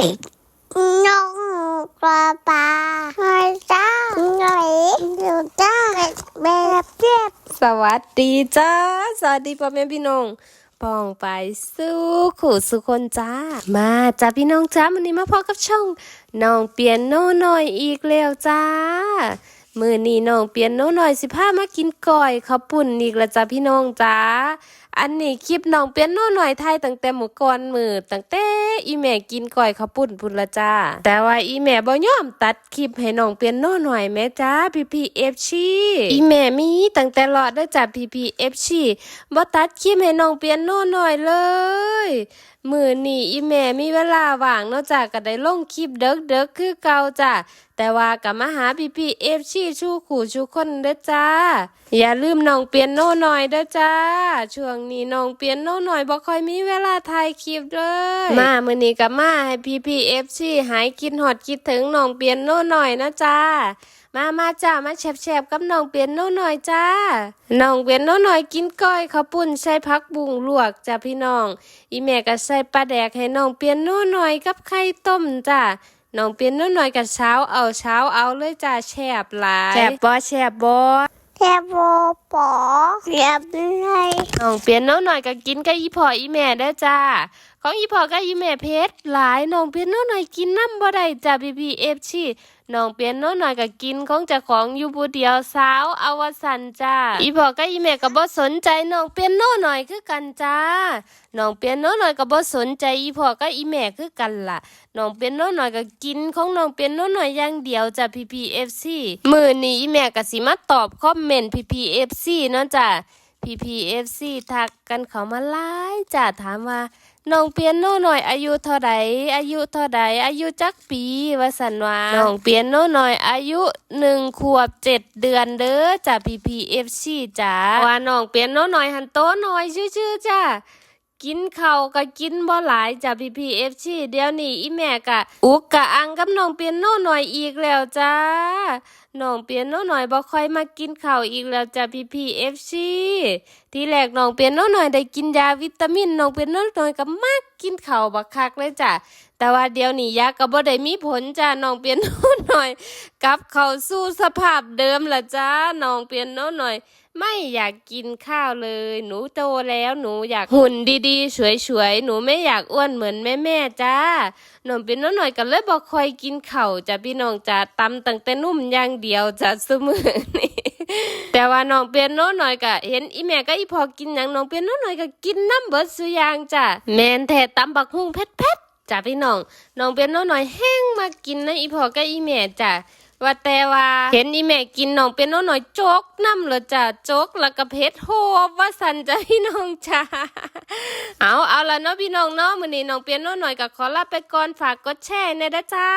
น้องปลาปาหอยจ้าหนอยดูจ้าแบบเจ็บสวัสดีจ้า สวัสดีพ่อแม่พี่น้องปองไปสู้ขู่สุคนจ้า มาจ้าพี่น้องจ้าวันนี้มาพบกับช่องน้องเปียโนหน่อยอีกแล้วจ้า มือนี้น้องเปียโนหน่อยสิพามากินก่อยข้าวปุ่นอีกแล้วจ้าพี่น้องจ้าอันนี้คลิปน้องเปียโนหน่อยไทยตั้งแต่หมูก่อนมือตั้งแต่อีแม่กินก่อยข้าวปุ่นพุ่นละจ้าแต่ว่าอีแม่บ่ยอมตัดคลิปให้น้องเปียโนหน่อยแม่จ้าพี่พี่เอฟชีอีแม่มีตั้งแต่รอดเด้อจ้าพี่พี่เอฟชีบ่ตัดคลิปให้น้องเปียโนหน่อยเลยมือนี่อีแม่มีเวลาว่างเนอกจากก็ได้ลงคลิปเด็กเด็กๆคือเก่าจ้ะ แต่ว่ากับมาหาพี่พี่เอฟชีชูขู่ชูคนเด้อจ้า อย่าลืมน้องเปียโนหน่อยเด้อจ้า ช่วงนี้น้องเปียโนหน่อยบ่ค่อยมีเวลาถ่ายคลิปเลยมามือนี้กับมาให้พี่พี่เอฟชีหายคิดหอดคิดถึงน้องเปียโนหน่อยนะจ้ามามาจ้า มาแฉบๆกับน้องเปียโนหน่อยจ้า น้องเปียโนหน่อยกินก้อยข้าวปุ้นใส่ผักบุงลวกจ้าพี่น้อง อีแม่ก็ใส่ปลาแดกให้น้องเปียโนหน่อยกับไข่ต้มจ้า น้องเปียโนหน่อยกับเช้าเอาเช้าเอาเลยจ้าแฉบหลายแฉบบ่แฉบบ่แทบโบปอเสียบเลยน้องเปียโนหน่อยก็กินกับอีพ่ออีแม่เด้อจ้าของอีพ่อกับอีแม่เพชรหลายน้องเปียโนหน่อยกินน้ำบ่ได้จ้าพี่พี่เอฟชีน้องเปียโนหน่อยก็กินของเจ้าของอยู่ผู้เดียวสาวอวสันจ้าอีพ่อกับอีแม่ก็บ่สนใจน้องเปียโนหน่อยคือกันจ้าน้องเปียโนหน่อยก็บ่สนใจอีพ่อกับอีแม่คือกันล่ะน้องเปียโนหน่อยก็กินของน้องเปียโนหน่อยอย่างเดียวจ้ะ PPFC มื้อนี้อีแม่ก็สิมาตอบคอมเมนต์ PPFC เนาะจ้ะ PPFC ทักกันเขามาหลายจ้ะถามว่าน้องเปียโนหน่อยอายุเท่าใดอายุเท่าใดอายุจักปีว่าสันว่าน้องเปียโนหน่อยอายุหนึ่งขวบเจ็ดเดือนเด้อจ้ะ PPFC จ้ะว่าน้องเปียโนหน่อยหันโตหน่อยชื่อๆจ้ะกินเขาก็กินบ่หลายจ้ะพี่พีเอฟซีเดี๋ยวนี้อีแม่กะอุกกะอังกับน้องเปียโนหน่อยอีกแล้วจ้า น้องเปียโนหน่อยบ่ค่อยมากินข้าวอีกแล้วจ้ะพี่พีเอฟซีทีแรกน้องเปียโนหน่อยได้กินยาวิตามินน้องเปียโนหน่อยก็มักกินข้าวบักคักเลยจ้ะแต่ว่าเดี๋ยวนี้ยาก็บ่ได้มีผลจ้ะน้องเปียโนหน่อยกลับเข้าสู่สภาพเดิมละจ้าน้องเปียโนหน่อยไม่อยากกินข้าวเลย หนูโตแล้วหนูอยากหุ่นดีๆสวยๆ หนูไม่อยากอ้วนเหมือนแม่ๆจ้าหนมเป็นน้องหน่อยกันเลยบอกคอยกินเข่าวจ้ะพี่น้องจ้าตำตั้งแต่นุ่มอย่างเดียวจ้ะเสมอนี่แต่ว่าน้องเปียโนหน่อยก็เห็นอีแม่ก็อีพอกินหยังน้องเปียโนหน่อยก็กินน้ำเบิดสุอยางจ้ะแมนแท้ตำบักหุ่งเผ็ดๆจ้ะพี่น้องน้องเปียโนหน่อยแห้งมากินนะอีพอก็อีแม่จ้ะว่าแต่ว่าเห็นอีแม่กินน้องเป็นน้องหน่อยโจกน้ำเลยจ้ะโจกแล้วก็เพชรโฮว่าสันจ้ะพี่น้องจ้าเอาเอาละเนาะพี่น้องเนาะมื้อนี้น้องเปียโนหน่อยก็ขอลาไปก่อนฝากกดแชร์ในเด้จ้า